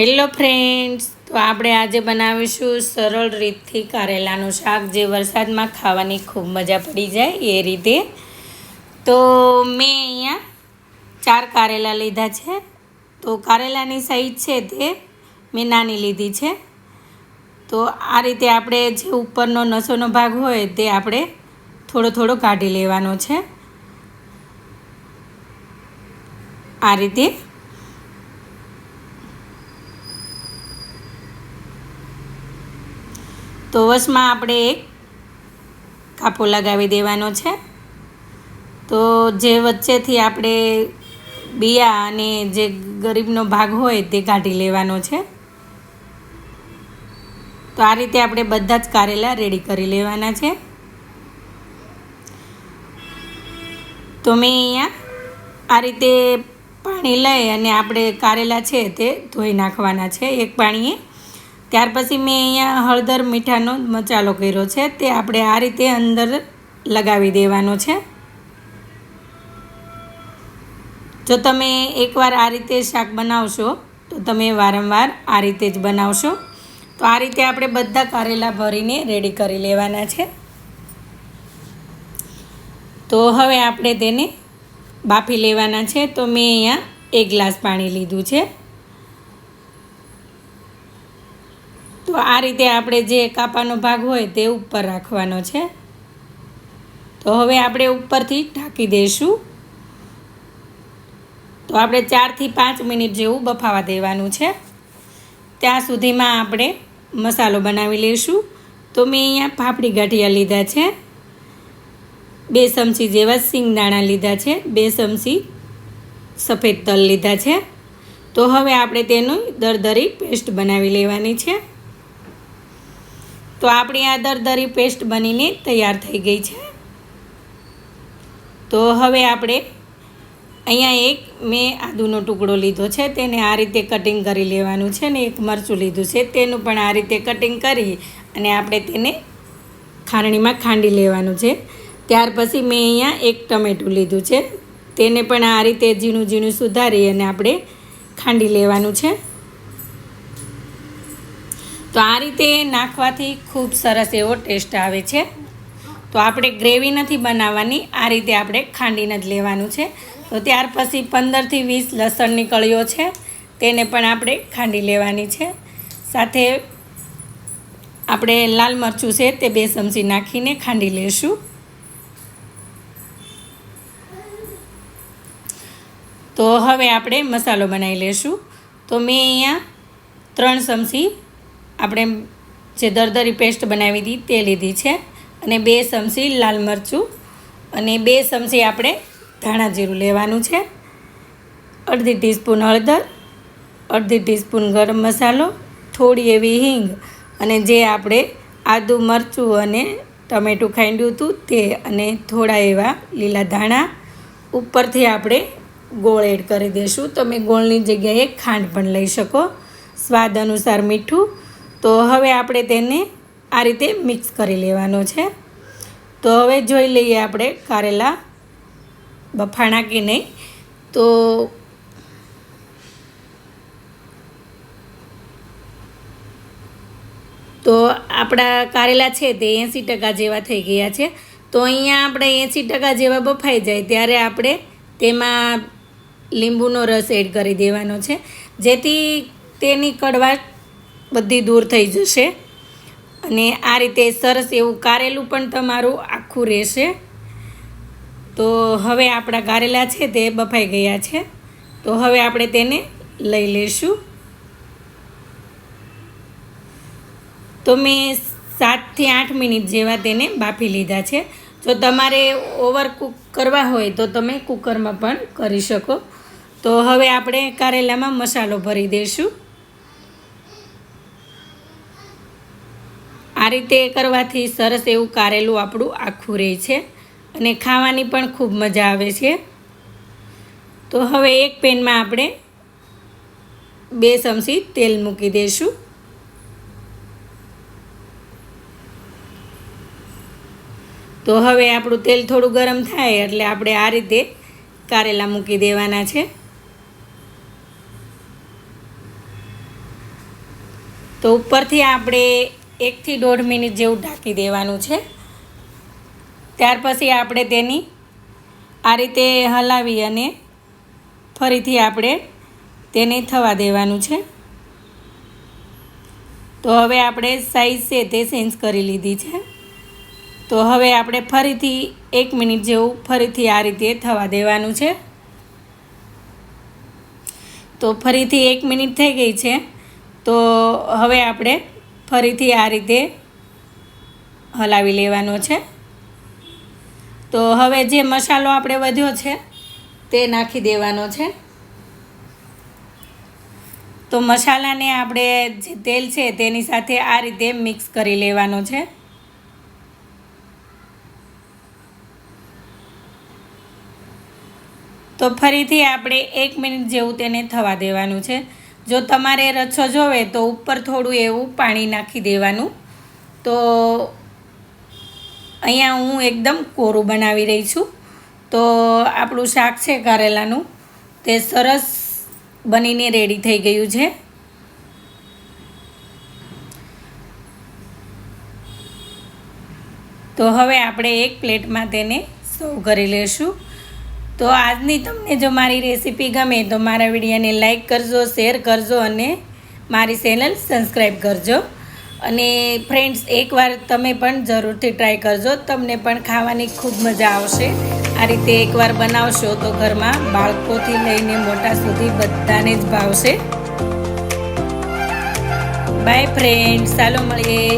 Hello friends તો આપણે આજે બનાવીશું સરળ રીતથી કારેલાનું શાક જે વરસાદમાં ખાવાની ખૂબ મજા પડી જાય એ રીતે. તો મેં અહીંયા ચાર કારેલા લીધા છે. તો કારેલાની સાઈઝ છે તે મેં નાની લીધી છે. તો આ રીતે આપણે જે ઉપરનો નસોનો ભાગ હોય તે આપણે થોડો થોડો કાઢી લેવાનો છે. આ રીતે તો આપણે એક કાપો લગાવી દેવાનો છે. તો જે વચ્ચેથી આપણે બિયા અને જે ગરીબનો ભાગ હોય તે કાઢી લેવાનો છે. તો આ રીતે આપણે બધા જ કારેલા રેડી કરી લેવાના છે. તો મેં અહીંયા આ રીતે પાણી લઈ અને આપણે કારેલા છે તે ધોઈ નાખવાના છે એક પાણીએ. ત્યાર પછી મેં અહીંયા હળદર મીઠાનો મસાલો કર્યો છે. તે આપણે આ રીતે અંદર લગાવી દેવાનો છે. જો તમે એકવાર આ રીતે શાક બનાવશો, તો તમે વારંવાર આ રીતે જ બનાવશો. તો આ રીતે આપણે બધા કારેલા ભરીને રેડી કરી લેવાના છે. તો હવે આપણે તેને બાફી લેવાના છે. તો મેં અહીંયા એક ગ્લાસ પાણી લીધું છે. તો આ રીતે આપણે જે કાપાનો ભાગ હોય તે ઉપર રાખવાનો છે. તો હવે આપણે ઉપરથી ઢાંકી દઈશું. તો આપણે ચારથી પાંચ મિનિટ જેવું બફાવા દેવાનું છે. ત્યાં સુધીમાં આપણે મસાલો બનાવી લઈશું. તો મેં અહીંયા ફાફડી ગાંઠિયા લીધા છે. બે ચમચી જેવા સિંગદાણા લીધા છે. બે ચમચી સફેદ તલ લીધા છે. તો હવે આપણે તેનું દરદરી પેસ્ટ બનાવી લેવાની છે. તો આપણી આ દરદરી પેસ્ટ બનીને તૈયાર થઈ ગઈ છે. તો હવે આપણે અહીંયા એક મેં આદુનો ટુકડો લીધો છે, તેને આ રીતે કટિંગ કરી લેવાનું છે ને એક મરચું લીધું છે, તેનું પણ આ રીતે કટિંગ કરી અને આપણે તેને ખારણીમાં ખાંડી લેવાનું છે. ત્યાર પછી મેં અહીંયા એક ટમેટું લીધું છે, તેને પણ આ રીતે ઝીણું ઝીણું સુધારી અને આપણે ખાંડી લેવાનું છે. તો આ રીતે નાખવાથી ખૂબ સરસ એવો ટેસ્ટ આવે છે. તો આપણે ગ્રેવી નથી બનાવવાની, આ રીતે આપણે ખાંડીને જ લેવાનું છે. તો ત્યાર પછી પંદરથી વીસ લસણની કળીઓ છે, તેને પણ આપણે ખાંડી લેવાની છે. સાથે આપણે લાલ મરચું છે, તે બે ચમચી નાખીને ખાંડી લેશું. તો હવે આપણે મસાલો બનાવી લેશું. તો મેં અહીંયા ત્રણ ચમચી આપણે જે દરદરી પેસ્ટ બનાવી હતી તે લીધી છે અને બે ચમચી લાલ મરચું અને બે ચમચી આપણે ધાણા જીરું લેવાનું છે. અડધી ટીસ્પૂન હળદર, અડધી ટીસ્પૂન ગરમ મસાલો, થોડી એવી હિંગ અને જે આપણે આદુ મરચું અને ટમેટું ખાંડ્યું હતું તે અને થોડા એવા લીલા ધાણા ઉપરથી આપણે ગોળ એડ કરી દઈશું તમે ગોળની જગ્યાએ ખાંડ પણ લઈ શકો. સ્વાદ અનુસાર મીઠું તો હવે આપણે તેને આ રીતે મિક્સ કરી લેવાનો છે. તો હવે જોઈ લઈએ આપણે કારેલા બફાણા કે નહીં. તો તો આપણા કારેલા છે તે એંસી ટકા જેવા થઈ ગયા છે. તો અહીંયા આપણે એંસી ટકા જેવા બફાઈ જાય ત્યારે આપણે તેમાં લીંબુનો રસ એડ કરી દેવાનો છે. જેથી તેની કડવાટ બધી દૂર થઈ જશે. અને આ રીતે સરસ એવું કારેલું પણ તમારું આખું રહેશે. તો હવે આપણા કારેલા છે તે બફાઈ ગયા છે. તો હવે આપણે તેને લઈ લઈશું. તો મેં સાતથી આઠ મિનિટ જેવા તેને બાફી લીધા છે. જો તમારે ઓવર કૂક કરવા હોય તો તમે કુકરમાં પણ કરી શકો. તો હવે આપણે કારેલામાં મસાલો ભરી દઈશું. આ રીતે કરવાથી સરસ એવું કારેલું આપણું આખું રહે છે અને ખાવાની પણ ખૂબ મજા આવે છે. તો હવે એક પેનમાં આપણે બે ચમચી તેલ મૂકી દઈશું. તો હવે આપણું તેલ થોડું ગરમ થાય એટલે આપણે આ રીતે કારેલા મૂકી દેવાના છે. તો ઉપરથી આપણે એકથી દોઢ મિનિટ જેવું ઢાંકી દેવાનું છે. ત્યાર પછી આપણે તેની આ રીતે હલાવી અને ફરીથી આપણે તેને થવા દેવાનું છે. તો હવે આપણે સાઈઝ છે તે ચેન્જ કરી લીધી છે. તો હવે આપણે ફરીથી એક મિનિટ જેવું ફરીથી આ રીતે થવા દેવાનું છે. તો ફરીથી એક મિનિટ થઈ ગઈ છે. તો હવે આપણે ફરીથી આ રીતે હલાવી લેવાનો છે. તો હવે જે મસાલો આપણે વધ્યો છે, તે નાખી દેવાનો છે. તો મસાલાને આપણે જે તેલ છે, તેની સાથે આ રીતે મિક્સ કરી લેવાનો છે. તો ફરીથી આપણે એક મિનિટ જેવું તેને થવા દેવાનું છે. જો તમારે રચ્છો જોવે તો ઉપર થોડું એવું પાણી નાખી દેવાનું. તો અહીંયા હું એકદમ કોરું બનાવી રહી છું. તો આપણું શાક છે કારેલાનું. તે સરસ બનીને રેડી થઈ ગયું છે. તો હવે આપણે એક પ્લેટમાં તેને સર્વ કરી લેશું તો આજની તમને જો મારી રેસીપી ગમે તો મારા વિડીયોને લાઇક કરજો શેર કરજો અને મારી ચેનલ સબસ્ક્રાઈબ કરજો. અને ફ્રેન્ડ્સ એકવાર તમે પણ જરૂરથી ટ્રાય કરજો. તમને પણ ખાવાની ખૂબ મજા આવશે. આ રીતે એકવાર બનાવશો તો ઘરમાં બાળકોથી લઈને મોટા સુધી બધાને જ ભાવશે. બાય ફ્રેન્ડ્સ ચાલો મળીએ.